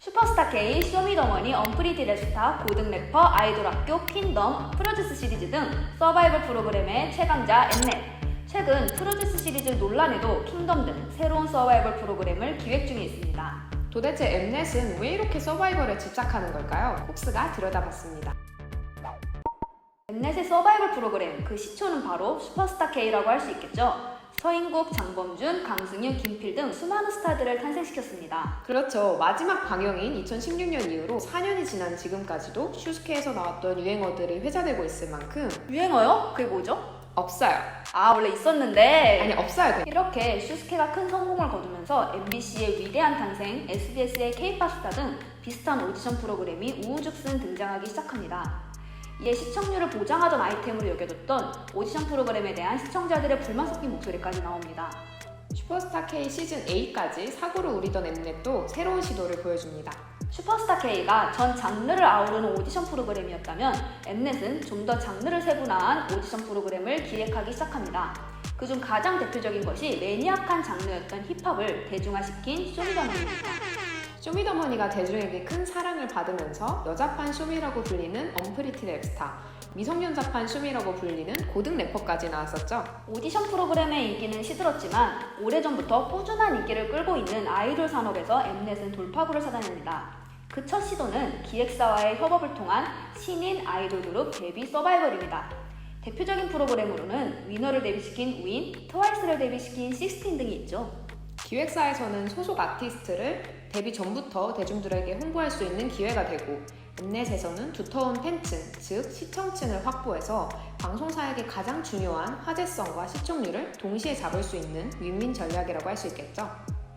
슈퍼스타 K, 쇼미더머니, 언프리티 랩스타, 고등 래퍼, 아이돌 학교, 퀸덤, 프로듀스 시리즈 등 서바이벌 프로그램의 최강자 엠넷. 최근 프로듀스 시리즈 논란에도 킹덤 등 새로운 서바이벌 프로그램을 기획 중에 있습니다. 도대체 엠넷은 왜 이렇게 서바이벌에 집착하는 걸까요? 콕스가 들여다봤습니다. 엠넷의 서바이벌 프로그램 그 시초는 바로 슈퍼스타 K라고 할 수 있겠죠. 서인국, 장범준, 강승윤, 김필 등 수많은 스타들을 탄생시켰습니다. 그렇죠. 마지막 방영인 2016년 이후로 4년이 지난 지금까지도 슈스케에서 나왔던 유행어들이 회자되고 있을 만큼 유행어요? 그게 뭐죠? 없어요. 아 원래 있었는데 아니 없어요. 이렇게 슈스케가 큰 성공을 거두면서 MBC의 위대한 탄생, SBS의 K-pop 스타 등 비슷한 오디션 프로그램이 우후죽순 등장하기 시작합니다. 이에 시청률을 보장하던 아이템으로 여겨졌던 오디션 프로그램에 대한 시청자들의 불만 섞인 목소리까지 나옵니다. 슈퍼스타 K 시즌 8까지 사고를 우리던 엠넷도 새로운 시도를 보여줍니다. 슈퍼스타 K가 전 장르를 아우르는 오디션 프로그램이었다면 엠넷은 좀 더 장르를 세분화한 오디션 프로그램을 기획하기 시작합니다. 그중 가장 대표적인 것이 매니악한 장르였던 힙합을 대중화시킨 쇼미더머니입니다. 쇼미더머니가 대중에게 큰 사랑을 받으면서 여자판 쇼미라고 불리는 언프리티 랩스타, 미성년자판 쇼미라고 불리는 고등 래퍼까지 나왔었죠. 오디션 프로그램의 인기는 시들었지만 오래전부터 꾸준한 인기를 끌고 있는 아이돌 산업에서 엠넷은 돌파구를 찾아냅니다. 그 첫 시도는 기획사와의 협업을 통한 신인 아이돌 그룹 데뷔 서바이벌입니다. 대표적인 프로그램으로는 위너를 데뷔시킨 윈, 트와이스를 데뷔시킨 식스틴 등이 있죠. 기획사에서는 소속 아티스트를 데뷔 전부터 대중들에게 홍보할 수 있는 기회가 되고 엠넷에서는 두터운 팬층, 즉 시청층을 확보해서 방송사에게 가장 중요한 화제성과 시청률을 동시에 잡을 수 있는 윈윈 전략이라고 할 수 있겠죠.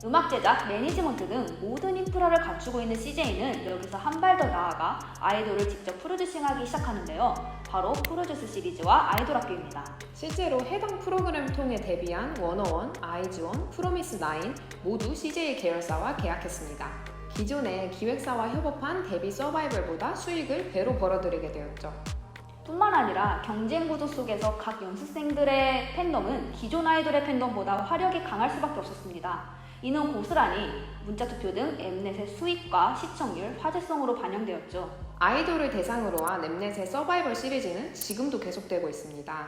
음악 제작, 매니지먼트 등 모든 인프라를 갖추고 있는 CJ는 여기서 한 발 더 나아가 아이돌을 직접 프로듀싱하기 시작하는데요. 바로 프로듀스 시리즈와 아이돌 학교입니다. 실제로 해당 프로그램 통해 데뷔한 워너원, 아이즈원, 프로미스 나인 모두 CJ 계열사와 계약했습니다. 기존의 기획사와 협업한 데뷔 서바이벌보다 수익을 배로 벌어들이게 되었죠. 뿐만 아니라 경쟁 구도 속에서 각 연습생들의 팬덤은 기존 아이돌의 팬덤보다 화력이 강할 수밖에 없었습니다. 이는 고스란히 문자투표 등 엠넷의 수익과 시청률, 화제성으로 반영되었죠. 아이돌을 대상으로 한 엠넷의 서바이벌 시리즈는 지금도 계속되고 있습니다.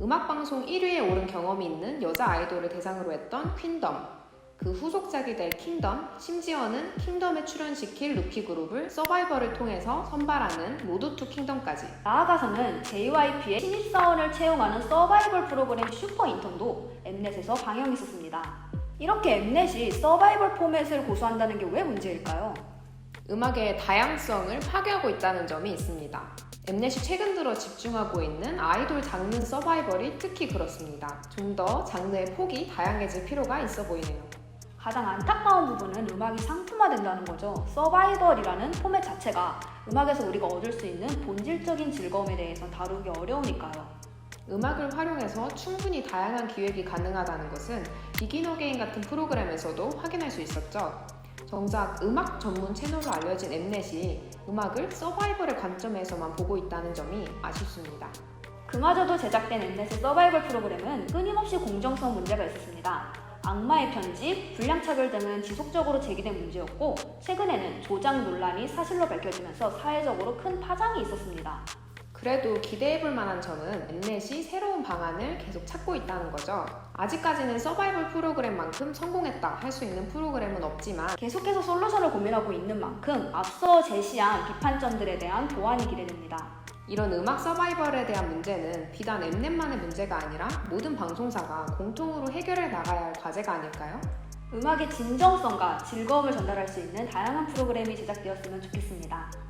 음악방송 1위에 오른 경험이 있는 여자 아이돌을 대상으로 했던 퀸덤, 그 후속작이 될 킹덤, 심지어는 킹덤에 출연시킬 루키 그룹을 서바이벌을 통해서 선발하는 로드 투 킹덤까지 나아가서는 JYP의 신입사원을 채용하는 서바이벌 프로그램 슈퍼 인턴도 엠넷에서 방영했었습니다. 이렇게 엠넷이 서바이벌 포맷을 고수한다는 게 왜 문제일까요? 음악의 다양성을 파괴하고 있다는 점이 있습니다. 엠넷이 최근 들어 집중하고 있는 아이돌 장르 서바이벌이 특히 그렇습니다. 좀 더 장르의 폭이 다양해질 필요가 있어 보이네요. 가장 안타까운 부분은 음악이 상품화된다는 거죠. 서바이벌이라는 포맷 자체가 음악에서 우리가 얻을 수 있는 본질적인 즐거움에 대해서 다루기 어려우니까요. 음악을 활용해서 충분히 다양한 기획이 가능하다는 것은 비긴 어게인 같은 프로그램에서도 확인할 수 있었죠. 정작 음악 전문 채널로 알려진 엠넷이 음악을 서바이벌의 관점에서만 보고 있다는 점이 아쉽습니다. 그마저도 제작된 엠넷의 서바이벌 프로그램은 끊임없이 공정성 문제가 있었습니다. 악마의 편집, 불량차별 등은 지속적으로 제기된 문제였고 최근에는 조작 논란이 사실로 밝혀지면서 사회적으로 큰 파장이 있었습니다. 그래도 기대해 볼 만한 점은 엠넷이 새로운 방안을 계속 찾고 있다는 거죠. 아직까지는 서바이벌 프로그램만큼 성공했다 할 수 있는 프로그램은 없지만 계속해서 솔루션을 고민하고 있는 만큼 앞서 제시한 비판점들에 대한 보완이 기대됩니다. 이런 음악 서바이벌에 대한 문제는 비단 엠넷만의 문제가 아니라 모든 방송사가 공통으로 해결해 나가야 할 과제가 아닐까요? 음악의 진정성과 즐거움을 전달할 수 있는 다양한 프로그램이 제작되었으면 좋겠습니다.